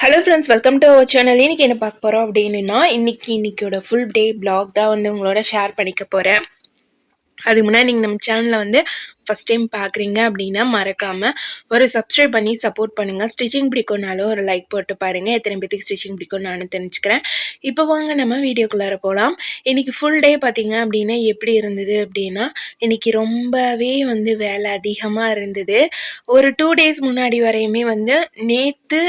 Hello friends welcome to our channel இன்னைக்கு என்ன பார்க்க போகிறோம் அப்படின்னா இன்றைக்கி இன்னைக்கோட ஃபுல் டே பிளாக் தான் வந்து உங்களோட ஷேர் பண்ணிக்க போகிறேன் அதுக்கு முன்னாடி நீங்கள் நம்ம சேனலில் வந்து ஃபஸ்ட் டைம் பார்க்குறீங்க அப்படின்னா மறக்காமல் ஒரு சப்ஸ்கிரைப் பண்ணி சப்போர்ட் பண்ணுங்கள் ஸ்டிச்சிங் பிடிக்கும்னாலும் ஒரு லைக் போட்டு பாருங்கள் எத்தனை பேத்துக்கு ஸ்டிச்சிங் பிடிக்கும் நான் தெரிஞ்சுக்கிறேன். இப்போ வாங்க நம்ம வீடியோக்குள்ளார போகலாம் இன்றைக்கி ஃபுல் டே பார்த்தீங்க அப்படின்னா எப்படி இருந்தது அப்படின்னா இன்றைக்கி ரொம்பவே வந்து வேலை அதிகமாக இருந்தது. ஒரு டூ டேஸ் முன்னாடி வரையுமே வந்து நேற்று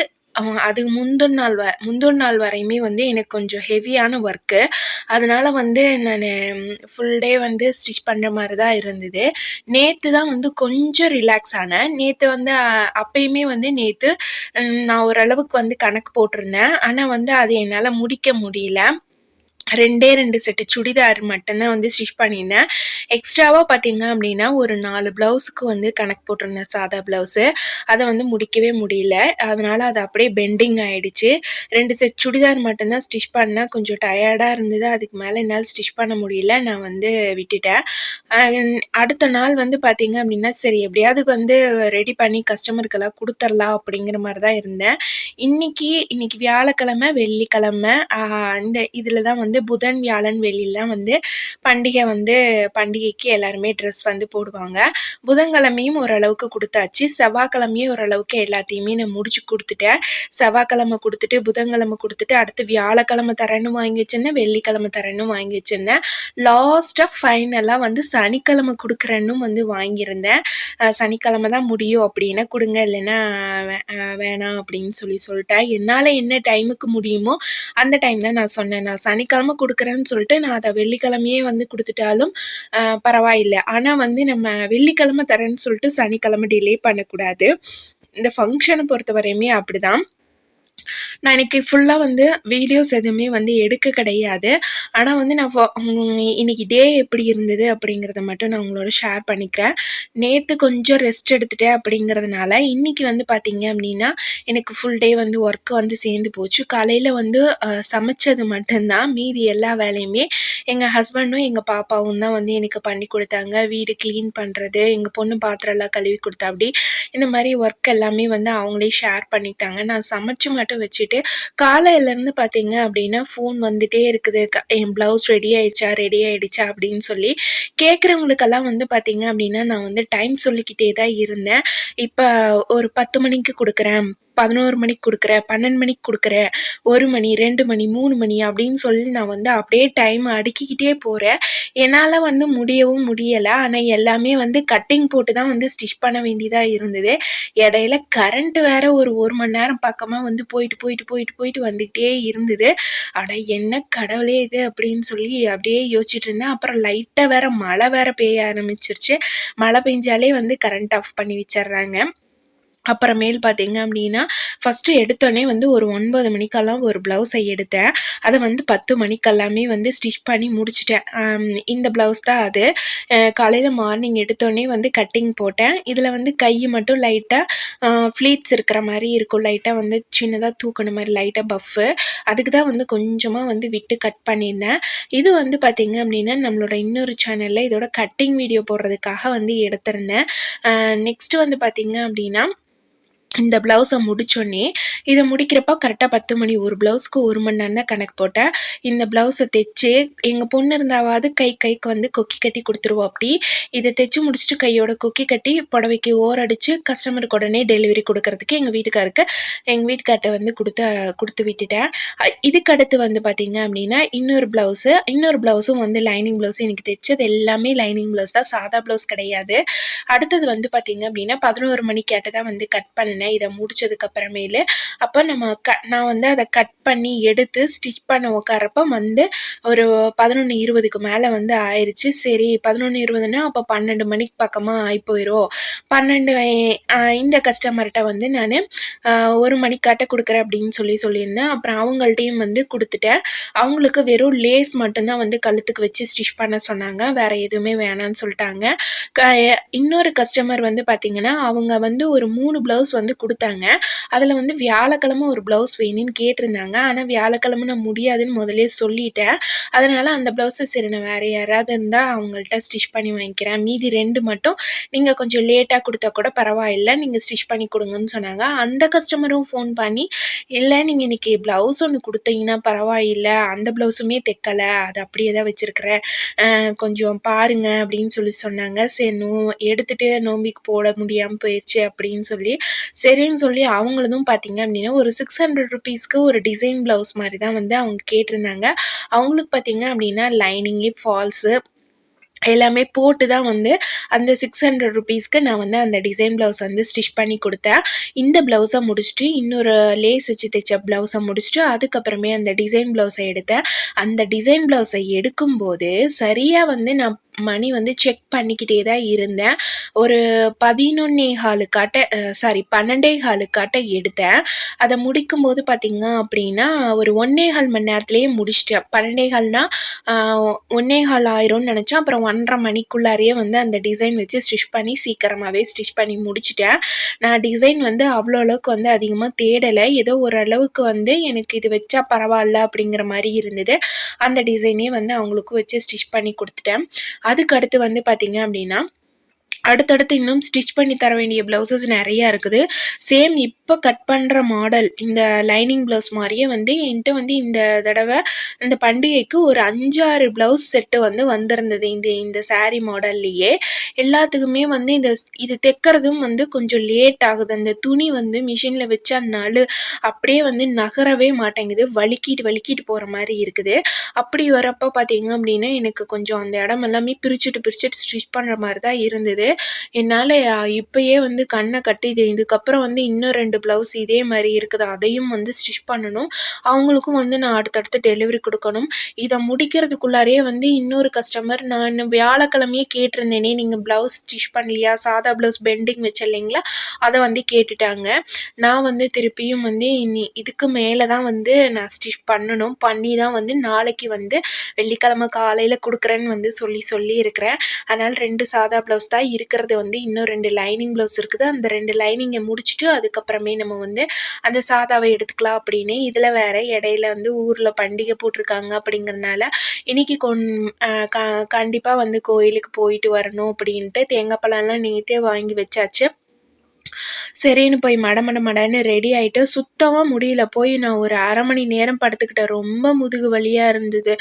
அதுக்கு முந்தின நாள் வ முந்தின நாள் வரையுமே வந்து எனக்கு கொஞ்சம் ஹெவியான ஒர்க்கு அதனால் வந்து நான் ஃபுல் டே வந்து ஸ்டிச் பண்ணுற மாதிரி தான் இருந்தது. நேற்று தான் வந்து கொஞ்சம் ரிலாக்ஸ் ஆனேன். நேற்று வந்து அப்பயுமே வந்து நேற்று நான் ஓரளவுக்கு வந்து கணக்கு போட்டிருந்தேன். ஆனால் வந்து அது என்னால் முடிக்க முடியல. ரெண்டே ரெண்டு செட்டு சுடிதார் மட்டும்தான் வந்து ஸ்டிச் பண்ணியிருந்தேன். எக்ஸ்ட்ராவாக பார்த்தீங்க அப்படின்னா ஒரு நாலு ப்ளவுஸுக்கு வந்து கணக்கு போட்டிருந்தேன் சாதா ப்ளவுஸு அதை வந்து முடிக்கவே முடியல. அதனால் அது அப்படியே பெண்டிங் ஆகிடுச்சு ரெண்டு செட் சுடிதார் மட்டும்தான் ஸ்டிச் பண்ணேன். கொஞ்சம் டயர்டாக இருந்தது. அதுக்கு மேலே என்னால் ஸ்டிச் பண்ண முடியல. நான் வந்து விட்டுட்டேன். அடுத்த நாள் வந்து பார்த்தீங்க அப்படின்னா சரி எப்படியாவது வந்து ரெடி பண்ணி கஸ்டமருக்கெல்லாம் கொடுத்துர்லாம் அப்படிங்கிற மாதிரி தான் இருந்தேன். இன்றைக்கி இன்றைக்கி வியாழக்கிழமை வெள்ளிக்கிழமை. இந்த இதில் தான் வந்து வந்து புதன் வியாழன் வெள்ளிலாம் வந்து பண்டிகை வந்து பண்டிகைக்கு எல்லாருமே ட்ரெஸ் வந்து போடுவாங்க. புதன்கிழமையும் ஓரளவுக்கு கொடுத்தாச்சு. செவ்வாய்க்கிழமையும் ஓரளவுக்கு எல்லாத்தையுமே நான் முடிச்சு கொடுத்துட்டேன். செவ்வாய்க்கிழமை கொடுத்துட்டு புதன்கிழமை கொடுத்துட்டு அடுத்து வியாழக்கிழமை தரேன்னு வாங்கி வச்சிருந்தேன் வெள்ளிக்கிழமை தரேன்னு வாங்கி வச்சிருந்தேன். லாஸ்ட்டாக ஃபைனலாக வந்து சனிக்கிழமை கொடுக்குறேன்னு வந்து வாங்கியிருந்தேன். சனிக்கிழமை தான் முடியும் அப்படின்னா கொடுங்க இல்லைன்னா வேணாம் அப்படின்னு சொல்லி சொல்லிட்டேன். என்னால் என்ன டைமுக்கு முடியுமோ அந்த டைம் தான் நான் சொன்னேன். நான் சனிக்கிழமை வெள்ளிக்கிழமை கொடுக்குறேன்னு சொல்லிட்டு நான் அதை வெள்ளிக்கிழமையே வந்து கொடுத்துட்டாலும் பரவாயில்லை. ஆனால் வந்து நம்ம வெள்ளிக்கிழமை தரேன்னு சொல்லிட்டு சனிக்கிழமை டிலே பண்ணக்கூடாது. இந்த ஃபங்க்ஷனை பொறுத்த வரையுமே நான் இன்னைக்கு ஃபுல்லாக வந்து வீடியோஸ் எதுவுமே வந்து எடுக்க கிடையாது. ஆனால் வந்து நான் இன்னைக்கு டே எப்படி இருந்தது அப்படிங்கிறத மட்டும் நான் உங்களோட ஷேர் பண்ணிக்கிறேன். நேற்று கொஞ்சம் ரெஸ்ட் எடுத்துட்டேன் அப்படிங்கிறதுனால இன்னைக்கு வந்து பார்த்திங்க அப்படின்னா எனக்கு ஃபுல் டே வந்து ஒர்க்கு வந்து சேர்ந்து போச்சு. காலையில் வந்து சமைச்சது மட்டும்தான். மீதி எல்லா வேலையுமே எங்கள் ஹஸ்பண்டும் எங்கள் பாப்பாவும் தான் வந்து எனக்கு பண்ணி கொடுத்தாங்க. வீடு க்ளீன் பண்ணுறது எங்கள் பொண்ணு பாத்திரம்லாம் கழுவி கொடுத்தா அப்படி இந்த மாதிரி ஒர்க் எல்லாமே வந்து அவங்களே ஷேர் பண்ணிட்டாங்க. நான் சமைச்சு மட்டும் வச்சுட்டு காலையிலேருந்து பார்த்தீங்க அப்படின்னா ஃபோன் வந்துட்டே இருக்குது. என் ப்ளவுஸ் ரெடி ஆயிடுச்சா ரெடி ஆயிடுச்சா அப்படின்னு சொல்லி கேட்குறவங்களுக்கெல்லாம் வந்து பார்த்தீங்க அப்படின்னா நான் வந்து டைம் சொல்லிக்கிட்டே தான் இருந்தேன். இப்போ ஒரு பத்து மணிக்கு கொடுக்குறேன். பதினோரு மணிக்கு கொடுக்குறேன் பன்னெண்டு மணிக்கு கொடுக்குறேன் ஒரு மணி ரெண்டு மணி மூணு மணி அப்படின்னு சொல்லி நான் வந்து அப்படியே டைம் அடுக்கிக்கிட்டே போகிறேன் என்னால் வந்து முடியவும் முடியலை. ஆனால் எல்லாமே வந்து கட்டிங் போட்டு தான் வந்து ஸ்டிச் பண்ண வேண்டியதாக இருந்தது. இடையில கரண்ட் வேற ஒரு ஒரு மணி நேரம் பக்கமாக வந்து போயிட்டு போயிட்டு போயிட்டு போயிட்டு வந்துக்கிட்டே இருந்தது. அட என்ன கடவுளே இது அப்படின்னு சொல்லி அப்படியே யோசிச்சுட்டு இருந்தேன். அப்புறம் லைட்டாக வேற மழை வேற பெய்ய ஆரம்பிச்சிருச்சு. மழை பெஞ்சாலே வந்து கரண்ட் ஆஃப் பண்ணி வச்சிடுறாங்க. அப்புறமேல் பார்த்தீங்க அப்படின்னா ஃபஸ்ட்டு எடுத்தோடனே வந்து ஒரு ஒன்பது மணிக்கெல்லாம் ஒரு ப்ளவுஸை எடுத்தேன். அதை வந்து பத்து மணிக்கெல்லாமே வந்து ஸ்டிச் பண்ணி முடிச்சிட்டேன். இந்த ப்ளவுஸ் தான் அது. காலையில் மார்னிங் எடுத்தோடனே வந்து கட்டிங் போட்டேன். இதில் வந்து கை மட்டும் லைட்டாக ஃப்ளீட்ஸ் இருக்கிற மாதிரி இருக்கும். லைட்டாக வந்து சின்னதாக தூக்கின மாதிரி லைட்டாக பஃப்பு அதுக்கு தான் வந்து கொஞ்சமாக வந்து விட்டு கட் பண்ணியிருந்தேன். இது வந்து பார்த்திங்க அப்படின்னா நம்மளோட இன்னொரு சேனலில் இதோட கட்டிங் வீடியோ போடுறதுக்காக வந்து எடுத்திருந்தேன். நெக்ஸ்ட்டு வந்து பார்த்திங்க அப்படின்னா இந்த ப்ளவுஸை முடித்தோடனே இதை முடிக்கிறப்ப கரெக்டாக பத்து மணி ஒரு ப்ளவுஸ்க்கு ஒரு மணி நேரம் கணக்கு போட்டேன். இந்த ப்ளவுஸை தைச்சு எங்கள் பொண்ணு இருந்தாவது கை கைக்கு வந்து கொக்கி கட்டி கொடுத்துருவோம் அப்படி. இதை தைச்சு முடிச்சுட்டு கையோட கொக்கி கட்டி புடவைக்கு ஓர் அடித்து கஸ்டமருக்கு உடனே டெலிவரி கொடுக்கறதுக்கு எங்கள் வீட்டுக்காருக்கு எங்கள் வீட்டுக்கார்ட்ட வந்து கொடுத்து கொடுத்து விட்டுட்டேன். இதுக்கு அடுத்து வந்து பார்த்திங்க அப்படின்னா இன்னொரு ப்ளவுஸு இன்னொரு ப்ளவுஸும் வந்து லைனிங் ப்ளவுஸ் எனக்கு தைச்சது எல்லாமே லைனிங் ப்ளவுஸ் தான். சாதா ப்ளவுஸ் கிடையாது. அடுத்தது வந்து பார்த்திங்க அப்படின்னா பதினோரு மணி கேட்டு தான் வந்து கட் பண்ணேன். பண்ணேன். இதை முடிச்சதுக்கப்புறமேலு அப்போ நம்ம க நான் வந்து அதை கட் பண்ணி எடுத்து ஸ்டிச் பண்ண உட்காரப்ப வந்து ஒரு பதினொன்று இருபதுக்கு மேலே வந்து ஆயிடுச்சு சரி பதினொன்று இருபதுன்னா அப்போ பன்னெண்டு மணிக்கு பக்கமாக ஆகி போயிடும் பன்னெண்டு இந்த கஸ்டமர்கிட்ட வந்து நான் ஒரு மணிக்காட்ட கொடுக்குறேன் அப்படின்னு சொல்லி சொல்லியிருந்தேன். அப்புறம் அவங்கள்ட்டையும் வந்து கொடுத்துட்டேன். அவங்களுக்கு வெறும் லேஸ் மட்டும்தான் வந்து கழுத்துக்கு வச்சு ஸ்டிச் பண்ண சொன்னாங்க. வேறு எதுவுமே வேணான்னு சொல்லிட்டாங்க. க இன்னொரு கஸ்டமர் வந்து பார்த்திங்கன்னா அவங்க வந்து ஒரு மூணு ப்ளவுஸ் வந்து வந்து கொடுத்தாங்க. அதில் வந்து வியாழக்கிழமை ஒரு ப்ளவுஸ் வேணும்னு கேட்டிருந்தாங்க. ஆனால் வியாழக்கிழமை நான் முடியாதுன்னு முதலே சொல்லிட்டேன். அதனால் அந்த ப்ளவுஸை சரி நான் வேறு யாராவது இருந்தால் அவங்கள்ட்ட ஸ்டிச் பண்ணி வாங்கிக்கிறேன். மீதி ரெண்டு மட்டும் நீங்கள் கொஞ்சம் லேட்டாக கொடுத்தா கூட பரவாயில்லை. நீங்கள் ஸ்டிச் பண்ணி கொடுங்கன்னு சொன்னாங்க. அந்த கஸ்டமரும் ஃபோன் பண்ணி இல்லை நீங்கள் இன்றைக்கி ப்ளவுஸ் ஒன்று கொடுத்தீங்கன்னா பரவாயில்லை. அந்த ப்ளவுஸுமே தைக்கலை. அது அப்படியே தான் வச்சுருக்கிறேன் கொஞ்சம் பாருங்க அப்படின்னு சொல்லி சொன்னாங்க. சரி நோ எடுத்துகிட்டு நோம்பிக்கு போட முடியாமல் போயிடுச்சு அப்படின்னு சொல்லி சரின்னு சொல்லி அவங்களதும் பார்த்தீங்க அப்படின்னா ஒரு சிக்ஸ் ஹண்ட்ரட் ருபீஸ்க்கு ஒரு டிசைன் ப்ளவுஸ் மாதிரி தான் வந்து அவங்க கேட்டிருந்தாங்க. அவங்களுக்கு பார்த்தீங்க அப்படின்னா லைனிங்கு ஃபால்ஸு எல்லாமே போட்டு தான் வந்து அந்த சிக்ஸ் ஹண்ட்ரட் ருபீஸ்க்கு நான் வந்து அந்த டிசைன் ப்ளவுஸ் வந்து ஸ்டிச் பண்ணி கொடுத்தேன். இந்த ப்ளவுஸை முடிச்சுட்டு இன்னொரு லேஸ் வச்சு தைச்ச ப்ளவுஸை முடிச்சுட்டு அதுக்கப்புறமே அந்த டிசைன் ப்ளவுஸை எடுத்தேன். அந்த டிசைன் ப்ளவுஸை எடுக்கும்போது சரியாக வந்து நான் மணி வந்து செக் பண்ணிக்கிட்டே தான் இருந்தேன். ஒரு பதினொன்னே காலுக்காட்ட சாரி பன்னெண்டே காலுக்காட்ட எடுத்தேன். அதை முடிக்கும்போது பார்த்திங்க அப்படின்னா ஒரு ஒன்னே கால் மணி நேரத்துலேயே முடிச்சிட்டேன். பன்னெண்டே கால்னா ஒன்னே கால் ஆயிரும்னு நினச்சேன். அப்புறம் ஒன்றரை மணிக்குள்ளாரையே வந்து அந்த டிசைன் வச்சு ஸ்டிச் பண்ணி சீக்கிரமாகவே ஸ்டிச் பண்ணி முடிச்சிட்டேன். நான் டிசைன் வந்து அவ்வளோ அளவுக்கு வந்து அதிகமாக தேடலை. ஏதோ ஓரளவுக்கு வந்து எனக்கு இது வச்சா பரவாயில்ல அப்படிங்கிற மாதிரி இருந்தது. அந்த டிசைனே வந்து அவங்களுக்கும் வச்சு ஸ்டிச் பண்ணி கொடுத்துட்டேன். அதுக்கு அடுத்து வந்து பார்த்தீங்க அப்படின்னா அடுத்தடுத்து இன்னும் ஸ்டிச் பண்ணி தர வேண்டிய ப்ளவுசஸ் நிறையா இருக்குது. சேம் இப்போ கட் பண்ணுற மாடல் இந்த லைனிங் ப்ளவுஸ் மாதிரியே வந்து என்கிட்ட வந்து இந்த தடவை இந்த பண்டிகைக்கு ஒரு அஞ்சாறு ப்ளவுஸ் செட்டு வந்து வந்திருந்தது இந்த இந்த சாரீ மாடல்லையே எல்லாத்துக்குமே வந்து இந்த இது தைக்கிறதும் வந்து கொஞ்சம் லேட் ஆகுது. அந்த துணி வந்து மிஷினில் வச்சா நழு அப்படியே வந்து நகரவே மாட்டேங்குது. வலிக்கிட்டு வலிக்கிட்டு போகிற மாதிரி இருக்குது. அப்படி வரப்போ பார்த்தீங்க அப்படின்னா எனக்கு கொஞ்சம் அந்த இடம் எல்லாமே பிரிச்சுட்டு பிரிச்சுட்டு ஸ்டிச் பண்ணுற மாதிரி தான் இருந்தது. என்னால் இப்போயே வந்து கண்ணை கட்டிது இதுக்கப்புறம் வந்து இன்னும் ரெண்டு ப்ளவுஸ் இதே மாதிரி இருக்குது. அதையும் வந்து ஸ்டிச் பண்ணணும். அவங்களுக்கும் வந்து நான் அடுத்தடுத்து டெலிவரி கொடுக்கணும். இதை முடிக்கிறதுக்குள்ளாரையே வந்து இன்னொரு கஸ்டமர் நான் வியாழக்கிழமையே கேட்டிருந்தேனே நீங்கள் ப்ளவுஸ் ஸ்டிச் பண்ணலையா? சாதா ப்ளவுஸ் பெண்டிங் வச்சிடலைங்களா அதை வந்து கேட்டுட்டாங்க. நான் வந்து திருப்பியும் வந்து இனி இதுக்கு மேலே தான் வந்து நான் ஸ்டிச் பண்ணணும். பண்ணி தான் வந்து நாளைக்கு வந்து வெள்ளிக்கிழமை காலையில் கொடுக்குறேன்னு வந்து சொல்லி சொல்லி இருக்கிறேன். அதனால் ரெண்டு சாதா ப்ளவுஸ் தான் இருக்கிறது வந்து இன்னும் ரெண்டு லைனிங் ப்ளவுஸ் இருக்குது. அந்த ரெண்டு லைனிங்கை முடிச்சுட்டு அதுக்கப்புறமே நம்ம வந்து அந்த சாதாவை எடுத்துக்கலாம் அப்படின்னு இதில் வேற இடையில வந்து ஊரில் பண்டிகை போட்டிருக்காங்க அப்படிங்கிறதுனால இன்னைக்கு கொன் கண்டிப்பாக வந்து கோயிலுக்கு போயிட்டு வரணும் அப்படின்ட்டு தேங்காய் பழம்லாம் நேற்றே வாங்கி வச்சாச்சு. சரின்னு போய் மட மட மடன்னு ரெடி ஆகிட்டு சுத்தமாக முடியல. போய் நான் ஒரு அரை மணி நேரம் படுத்துக்கிட்டேன். ரொம்ப முதுகு வலியாக இருந்தது.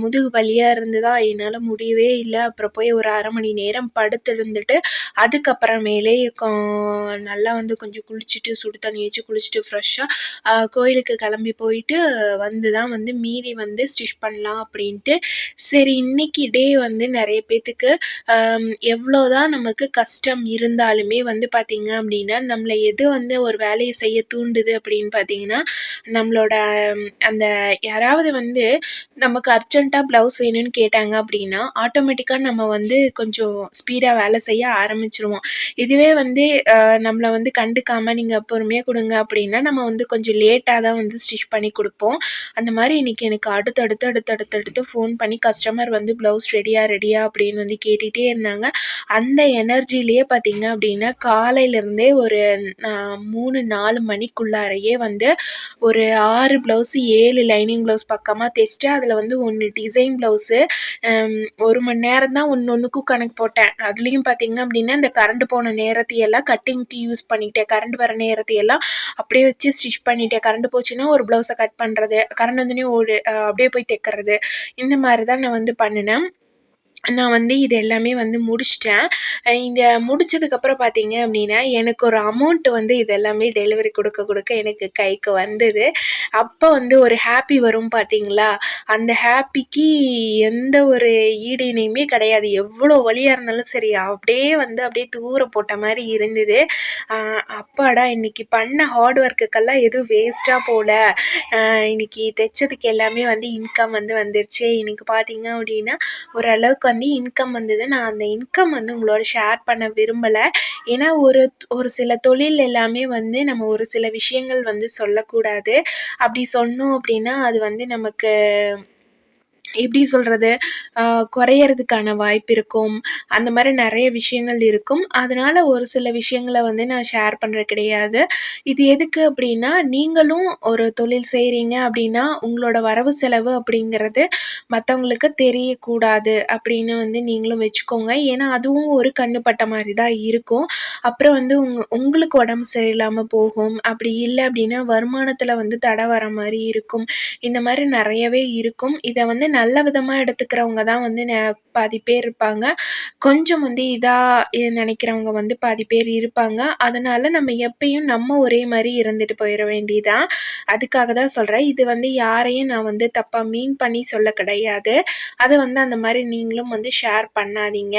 முதுகு வலியாக இருந்ததா என்னால் முடியவே இல்லை. அப்புறம் போய் ஒரு அரை மணி நேரம் படுத்துருந்துட்டு அதுக்கப்புறமேலே நல்லா வந்து கொஞ்சம் குளிச்சுட்டு சுடு தண்ணி வச்சு குளிச்சுட்டு ஃப்ரெஷ்ஷாக கோயிலுக்கு கிளம்பி போயிட்டு வந்து தான் வந்து மீதி வந்து ஸ்டிச் பண்ணலாம் அப்படின்ட்டு. சரி இன்னைக்கு டே வந்து நிறைய பேத்துக்கு எவ்வளோதான் நமக்கு கஷ்டம் இருந்தாலுமே வந்து பார்த்திங்க அப்படின்னா நம்மளை எது வந்து ஒரு வேலையை செய்ய தூண்டுது அப்படின்னு பார்த்தீங்கன்னா நம்மளோட அந்த யாராவது வந்து நமக்கு அர்ஜென்ட்டாக ப்ளவுஸ் வேணும்னு கேட்டாங்க அப்படின்னா ஆட்டோமேட்டிக்காக நம்ம வந்து கொஞ்சம் ஸ்பீடாக வேலை செய்ய ஆரம்பிச்சிருவோம். இதுவே வந்து நம்மளை வந்து கண்டுக்காமல் நீங்கள் பொறுமையாக கொடுங்க அப்படின்னா நம்ம வந்து கொஞ்சம் லேட்டாக தான் வந்து ஸ்டிச் பண்ணி கொடுப்போம். அந்த மாதிரி இன்றைக்கி எனக்கு அடுத்தடுத்து அடுத்து அடுத்து ஃபோன் பண்ணி கஸ்டமர் வந்து ப்ளவுஸ் ரெடியாக ரெடியாக அப்படின்னு வந்து கேட்டுகிட்டே இருந்தாங்க. அந்த எனர்ஜிலேயே பார்த்தீங்க அப்படின்னா காலையிலேருந்தே ஒரு மூணு நாலு மணிக்குள்ளாரையே வந்து ஒரு ஆறு ப்ளவுஸு ஏழு லைனிங் ப்ளவுஸ் பக்கமாக தைச்சிட்டு அதில் வந்து ஒன்று டிசைன் ப்ளவுஸு ஒரு மணி நேரம் தான் ஒன்று ஒன்றுக்கும் கணக்கு போட்டேன். அதுலேயும் பார்த்தீங்க அப்படின்னா இந்த கரண்ட் போன நேரத்தையெல்லாம் கட்டிங்க்கு யூஸ் பண்ணிக்கிட்டேன். கரண்ட் வர நேரத்தையெல்லாம் அப்படியே வச்சு ஸ்டிச் பண்ணிட்டேன். கரண்ட் போச்சுன்னா ஒரு ப்ளவுஸை கட் பண்ணுறது கரண்ட் வந்தோடனே ஓடு அப்படியே போய் தைக்கிறது இந்த மாதிரி தான் நான் வந்து பண்ணினேன். நான் வந்து இது எல்லாமே வந்து முடிச்சிட்டேன். இந்த முடிச்சதுக்கப்புறம் பார்த்தீங்க அப்படின்னா எனக்கு ஒரு அமௌண்ட் வந்து இது எல்லாமே டெலிவரி கொடுக்க கொடுக்க எனக்கு கைக்கு வந்தது. அப்போ வந்து ஒரு ஹாப்பி வரும் பார்த்தீங்களா அந்த ஹாப்பிக்கு எந்த ஒரு ஈடு இணையுமே கிடையாது. எவ்வளோ வழியாக இருந்தாலும் சரி அப்படியே வந்து அப்படியே தூர போட்ட மாதிரி இருந்தது. அப்பாடா இன்னைக்கு பண்ண ஹார்ட் ஒர்க்குக்கெல்லாம் எதுவும் வேஸ்ட்டாக போகல இன்னைக்கு தைச்சதுக்கு எல்லாமே வந்து இன்கம் வந்து வந்துருச்சு. இன்னைக்கு பார்த்தீங்க அப்படின்னா ஓரளவுக்கு வந்து இன்கம் வந்தது. நான் அந்த இன்கம் வந்து உங்களோட ஷேர் பண்ண விரும்பலை. ஏன்னா ஒரு ஒரு சில தொழில் எல்லாமே வந்து நம்ம ஒரு சில விஷயங்கள் வந்து சொல்லக்கூடாது. அப்படி சொன்னோம் அப்படின்னா அது வந்து நமக்கு எப்படி சொல்கிறது குறையறதுக்கான வாய்ப்பு இருக்கும். அந்த மாதிரி நிறைய விஷயங்கள் இருக்கும். அதனால் ஒரு சில விஷயங்கள வந்து நான் ஷேர் பண்ணுறது கிடையாது. இது எதுக்கு அப்படின்னா நீங்களும் ஒரு தொழில் செய்கிறீங்க அப்படின்னா உங்களோட வரவு செலவு அப்படிங்கிறது மற்றவங்களுக்கு தெரியக்கூடாது அப்படின்னு வந்து நீங்களும் வச்சுக்கோங்க. ஏன்னா அதுவும் ஒரு கண்ணுப்பட்ட மாதிரி தான் இருக்கும். அப்புறம் வந்து உங் உங்களுக்கு உடம்பு சரியில்லாமல் போகும். அப்படி இல்லை அப்படின்னா வருமானத்தில் வந்து தடை வர மாதிரி இருக்கும். இந்த மாதிரி நிறையவே இருக்கும். இதை வந்து நல்ல விதமாக எடுத்துக்கிறவங்க தான் வந்து பாதி பேர் இருப்பாங்க. கொஞ்சம் வந்து இதாக நினைக்கிறவங்க வந்து பாதி பேர் இருப்பாங்க. அதனால் நம்ம எப்பயும் நம்ம ஒரே மாதிரி இருந்துட்டு போயிட வேண்டியதான் அதுக்காக தான் சொல்கிறேன் இது வந்து யாரையும் நான் வந்து தப்பாக மீன் பண்ணி சொல்ல கிடையாது. அதை வந்து அந்த மாதிரி நீங்களும் வந்து ஷேர் பண்ணாதீங்க.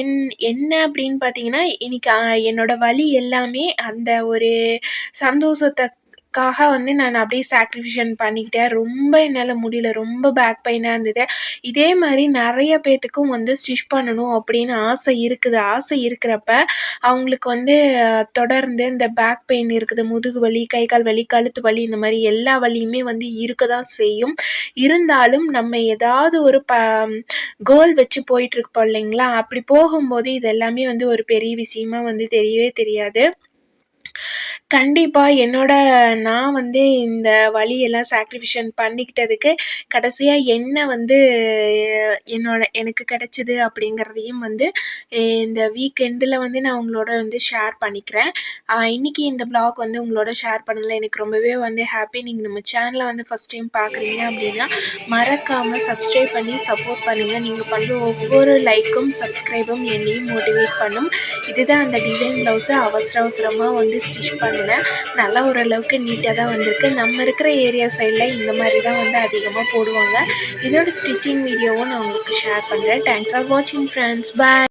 என் என்ன அப்படின்னு பார்த்தீங்கன்னா இன்னைக்கு என்னோட வழி எல்லாமே அந்த ஒரு சந்தோஷத்தை அதுக்காக வந்து நான் அப்படியே சாக்ரிஃபிஷன் பண்ணிக்கிட்டேன். ரொம்ப என்னால் முடியல. ரொம்ப பேக் பெயினாக இருந்தது. இதே மாதிரி நிறைய பேர்த்துக்கும் வந்து ஸ்டிச் பண்ணணும் அப்படின்னு ஆசை இருக்குது. ஆசை இருக்கிறப்ப அவங்களுக்கு வந்து தொடர்ந்து இந்த பேக் பெயின் இருக்குது. முதுகு வலி கை கால் வலி கழுத்து வலி இந்த மாதிரி எல்லா வலியுமே வந்து இருக்க தான் செய்யும். இருந்தாலும் நம்ம ஏதாவது ஒரு ப கோல் வச்சு போயிட்டுருப்போம் இல்லைங்களா? அப்படி போகும்போது இது எல்லாமே வந்து ஒரு பெரிய விஷயமா வந்து தெரியவே தெரியாது. கண்டிப்பாக என்னோட நான் வந்து இந்த வழியெல்லாம் சாக்ரிஃபிஷன் பண்ணிக்கிட்டதுக்கு கடைசியாக என்ன வந்து என்னோட எனக்கு கிடைச்சிது அப்படிங்கிறதையும் வந்து இந்த வீக்கெண்டில் வந்து நான் உங்களோட வந்து ஷேர் பண்ணிக்கிறேன். இன்னைக்கு இந்த ப்ளாக் வந்து உங்களோட ஷேர் பண்ணல எனக்கு ரொம்பவே வந்து ஹாப்பி. நீங்கள் நம்ம சேனலை வந்து ஃபஸ்ட் டைம் பார்க்குறீங்க அப்படின்னா, மறக்காமல் சப்ஸ்கிரைப் பண்ணி சப்போர்ட் பண்ணுங்கள் நீங்கள் பண்ணுற ஒவ்வொரு லைக்கும், சப்ஸ்கிரைபும் என்னையும் மோட்டிவேட் பண்ணும். இதுதான் அந்த டிசைன் ப்ளவுஸை அவசர அவசரமாக வந்து ஸ்டிச் பண்ண பண்ணுவேன் நல்லா ஓரளவுக்கு நீட்டாக தான் வந்திருக்கு. நம்ம இருக்கிற ஏரியா சைடில் இந்த மாதிரி தான் வந்து அதிகமாக போடுவாங்க. இதோட ஸ்டிச்சிங் வீடியோவும் நான் உங்களுக்கு ஷேர் பண்ணுறேன் தேங்க்ஸ் ஃபார் வாட்சிங் ஃப்ரெண்ட்ஸ் பாய்